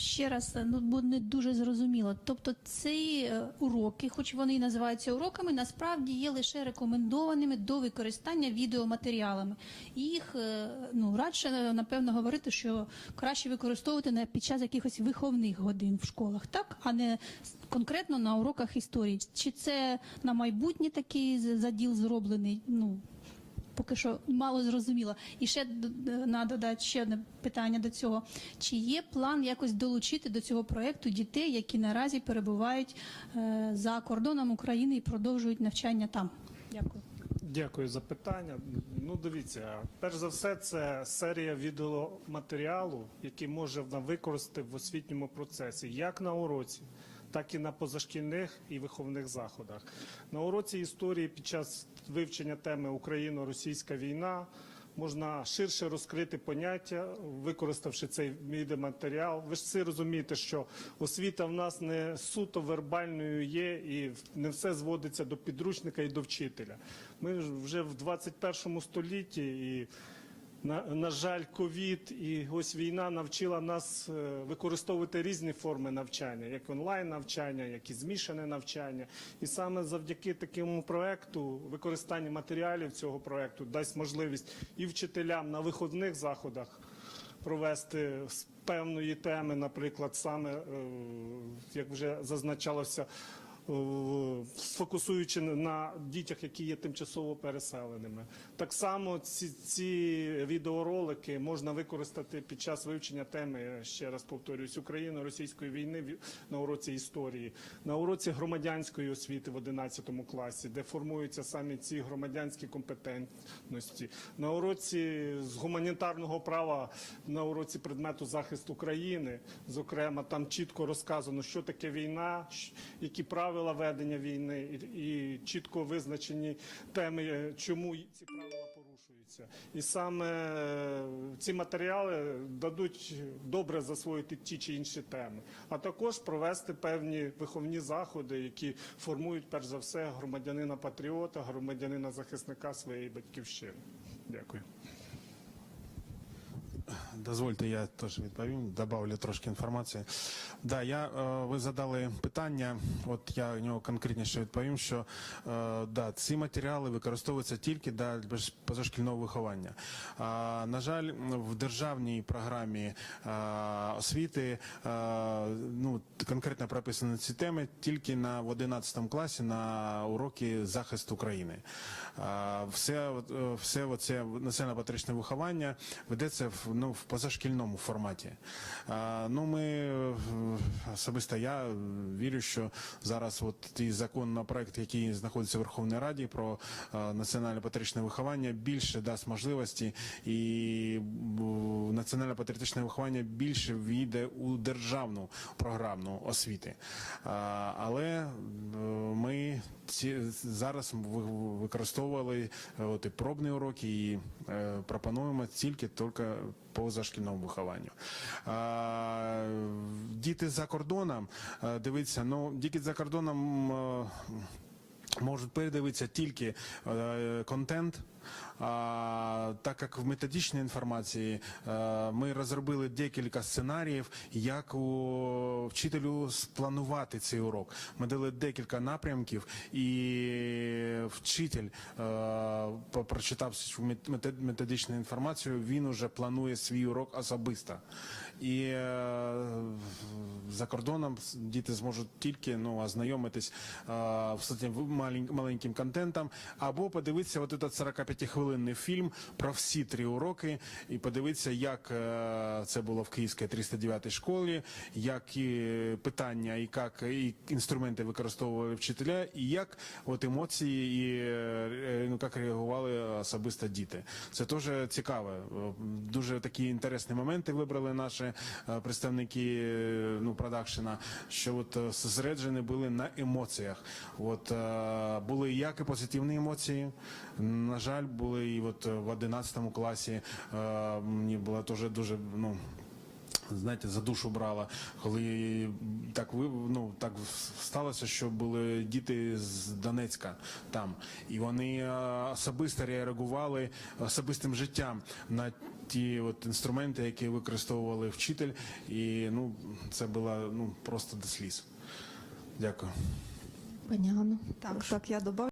ще раз, ну бо не дуже зрозуміло. Тобто ці е, уроки, хоч вони і називаються уроками, насправді є лише рекомендованими до використання відеоматеріалами. Їх е, ну радше е, напевно говорити, що краще використовувати на під час якихось виховних годин в школах, так а не конкретно на уроках історії. Чи це на майбутнє такий заділ зроблений? Ну поки що мало зрозуміло. І ще на додати ще одне питання до цього: чи є план якось долучити до цього проекту дітей, які наразі перебувають е, за кордоном України і продовжують навчання там? Дякую. Дякую за питання. Ну, дивіться, перш за все, це серія відеоматеріалу, який може використати в освітньому процесі, як на уроці, так і на позашкільних і виховних заходах. На уроці історії під час вивчення теми Україно-російська війна. Можна ширше розкрити поняття, використавши цей відеоматеріал. Ви ж всі розумієте, що освіта в нас не суто вербальною є, і не все зводиться до підручника і до вчителя. Ми вже в 21 столітті і. На, на жаль, ковід і ось війна навчила нас е, використовувати різні форми навчання, як онлайн навчання, як і змішане навчання. І саме завдяки такому проекту, використання матеріалів цього проекту дасть можливість і вчителям на виходних заходах провести з певної теми, наприклад, саме е, як вже зазначалося. Е, Сфокусуючи на дітях, які є тимчасово переселеними, так само ці, ці відеоролики можна використати під час вивчення теми. Ще раз повторюсь, Україно-російської війни на уроці історії, на уроці громадянської освіти в 11 класі, де формуються самі ці громадянські компетентності, на уроці з гуманітарного права, на уроці предмету захист України. Зокрема, там чітко розказано, що таке війна, які правила ведення війни, і, чітко визначені теми, чому ці правила порушуються. І саме е, ці матеріали дадуть добре засвоїти ті чи інші теми, а також провести певні виховні заходи, які формують перш за все громадянина патріота, громадянина захисника своєї батьківщини. Дякую. Дозвольте, я теж відповім, добавлю трошки інформації. Да, я, е, ви задали питання, от я на нього конкретніше відповім, що е, да, ці матеріали використовуються тільки для позашкільного виховання. На жаль, в державній програмі е, освіти ну, конкретно прописані ці теми тільки на в 11 класі на уроки захисту України. Все, все оце національно-патріотичне виховання ведеться в, ну, в позашкільному форматі. Ну, ми е, особисто я е, вірю, що зараз от і законопроект, який знаходиться в Верховній Раді про національне національно-патріотичне виховання, більше дасть можливості і м, національно-патріотичне виховання більше війде у державну програму освіти. Але е, ми ці зараз використовували е, от і пробні уроки і е, пропонуємо тільки тільки по зашкільному вихованню. Діти за кордоном, дивіться, ну діти за кордоном. Е, Можуть передивитися тільки е, контент, а, так як в методичній інформації е, ми розробили декілька сценаріїв, як у вчителю спланувати цей урок. Ми дали декілька напрямків, і вчитель, е, цю мет- метод- методичну інформацію, він уже планує свій урок особисто. І е, за кордоном діти зможуть тільки ну, ознайомитись е, з цим маленьким контентом, або подивитися от этот 45-хвилинний фільм про всі три уроки, і подивитися, як е, це було в Київській 309 школі, які питання і як і інструменти використовували вчителя, і як от емоції, і е, ну, як реагували особисто діти. Це теж цікаво. Дуже такі інтересні моменти вибрали наші представники ну, продакшена, що от е, зосереджені були на емоціях. От е, були як і позитивні емоції. На жаль, були і от в 11 класі е, мені було теж дуже ну. Знаєте, за душу брала, коли так ви ну так сталося, що були діти з Донецька там, і вони е, особисто реагували особистим життям на ті от інструменти, які використовували вчитель, і ну це було ну просто до сліз. Дякую. Пані Ганно. Так, так, я добавлю.